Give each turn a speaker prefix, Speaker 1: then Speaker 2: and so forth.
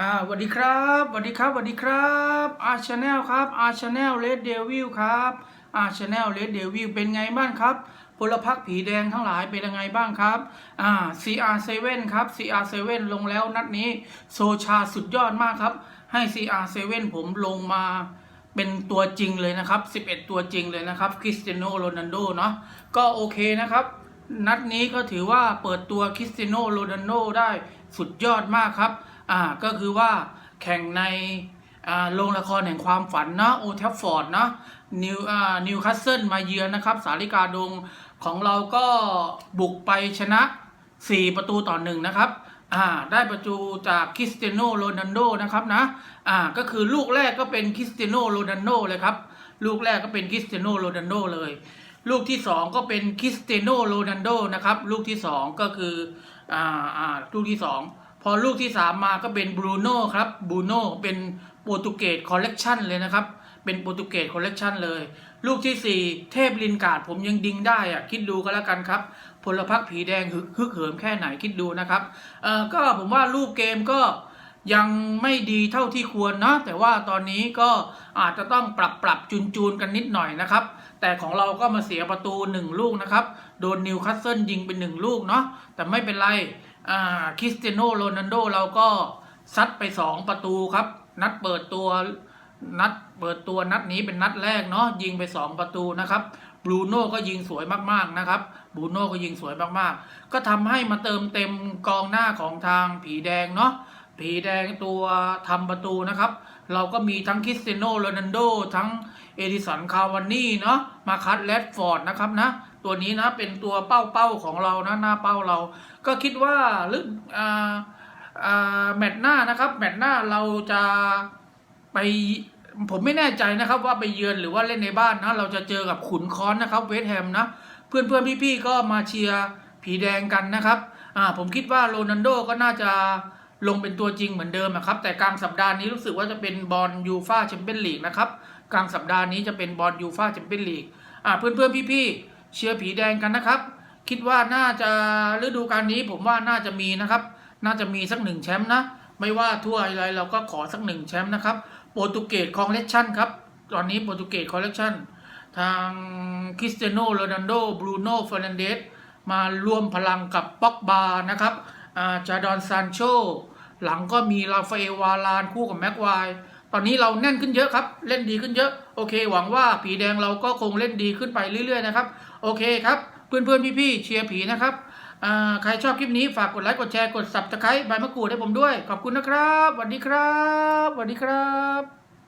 Speaker 1: อ่าสวัสดีครับสวัสดีครับสวัสดีครับอาชาแนลครับอาชาแนลเลดเดวิลครับอาชาแนลเลดเดวิลเป็นไงบ้างครับพลพรรคผีแดงทั้งหลายเป็นยังไงบ้างครับอ่า CR7 ครับ CR7 ลงแล้วนัดนี้โซชาสุดยอดมากครับ ให้ CR7 ผมลงมาเป็นตัวจริงเลยนะครับ 11 ตัวจริงเลยนะครับคริสเตียโนโรนัลโดเนาะก็โอเคนะครับ นัดนี้ก็ถือว่าเปิดตัวคริสเตียโนโรนัลโดได้สุดยอดมากครับ อ่าก็คือว่าแข่งในโรงละครแห่งความฝันเนาะโอแทฟฟอร์ดเนาะนิวอ่านิวคาสเซิลมาเยือนนะครับ สาริกาดงของเราก็บุกไปชนะ 4 ประตูต่อหนึ่งนะครับอ่าได้ประตูจากคริสเตียโนโรนัลโดนะครับนะอ่าก็คือลูกแรกก็เป็นคริสเตียโนโรนัลโดเลยครับ ลูกแรกก็เป็นคริสเตียโนโรนัลโดเลย ลูกที่สองก็เป็นคริสเตียโนโรนัลโดนะครับ ลูกที่สองก็คืออ่าอ่าลูกที่ส องพอลูกที่ 3 มาก็เป็นบรูโน่ครับบรูโน่เป็นโปรตุเกสคอลเลกชันเลยนะครับ เป็นโปรตุเกสคอลเลกชันเลย ลูกทีสี่4 เทพลินการ์ดผมยังดิงได้อะคิดดูก็แล้วกันครับ พลพรรคผีแดงฮึกเหิมแค่ไหนคิดดูนะครับเออก็ผมว่ารูปเกมก็ยังไม่ดีเท่าที่ควรนะแต่ว่าตอนนี้ก็อาจจะต้องปรับปรับจูนจูนๆกันนิดหน่อยนะครับ แต่ของเราก็มาเสียประตู 1 ลูกนะครับ โดนนิวคาสเซิลยิงเป็น 1 ลูกเนาะแต่ไม่เป็นไร คริสเตียโนโรนัลโดเราก็ซัดไป2ประตูครับ นัดเปิดตัวนัดเปิดตัวนัดนี้เป็นนัดแรกเนาะยิงไป 2 ประตูนะครับบรูโน่ก็ยิงสวยมากๆนะครับบรูโน่ก็ยิงสวยมากๆ ก็ทำให้มาเติมเต็มกองหน้าของทางผีแดงเนาะผีแดงตัวทำประตูนะครับ เราก็มีทั้งคริสเตียโนโรนัลโดทั้งเอดิสันคาวานี่เนาะมาคัตแรดฟอร์ดนะครับนะ ตัวนี้นะเป็นตัวเป้าเป้าๆของเรานะหน้าเป้าเรา ก็คิดว่าลึกอ่าอ่าแมตช์หน้านะครับแมตช์หน้าเราจะไปผมไม่แน่ใจนะครับว่าไปเยือนหรือว่าเล่นในบ้านนะ เราจะเจอกับขุนค้อนนะครับเวสแฮมนะ เพื่อนเพื่อนพี่ๆก็มาเชียร์ผีแดงกันนะครับอ่าผมคิดว่าโรนัลโดก็น่าจะลงเป็นตัวจริงเหมือนเดิมอะครับ แต่กลางสัปดาห์นี้รู้สึกว่าจะเป็นบอลยูฟาแชมเปี้ยนลีกนะครับกลางสัปดาห์นี้จะเป็นบอลยูฟาแชมเปี้ยนลีกอ่าเพื่อนเพื่อนพี่ๆ เชียร์ผีแดงกันนะครับ คิดว่าน่าจะฤดูกาลนี้ผมว่าน่าจะมีนะครับ น่าจะมีสักหนึ่งแชมป์นะ ไม่ว่าทั่วอะไรเราก็ขอสักหนึ่งแชมป์นะครับ โปรตุเกสคอลเลกชันครับ ตอนนี้โปรตุเกสคอลเลกชันทางคริสเตียโนโรนัลโดบรูโน่เฟรนันเดสมารวมพลังกับป็อกบานะครับอ่าจาดอนซานโชหลังก็มีราฟาเอลวาลานคู่กับแม็กควาย ตอนนี้เราแน่นขึ้นเยอะครับ เล่นดีขึ้นเยอะ โอเค หวังว่าผีแดงเราก็คงเล่นดีขึ้นไปเรื่อยๆนะครับ โอเคครับ เพื่อนๆพี่ๆเชียร์ผีนะครับใครชอบคลิปนี้ฝากกดไลค์กดแชร์กด subscribe ใบมะกรูดให้ผมด้วย ขอบคุณนะครับสวัสดีครับสวัสดีครับ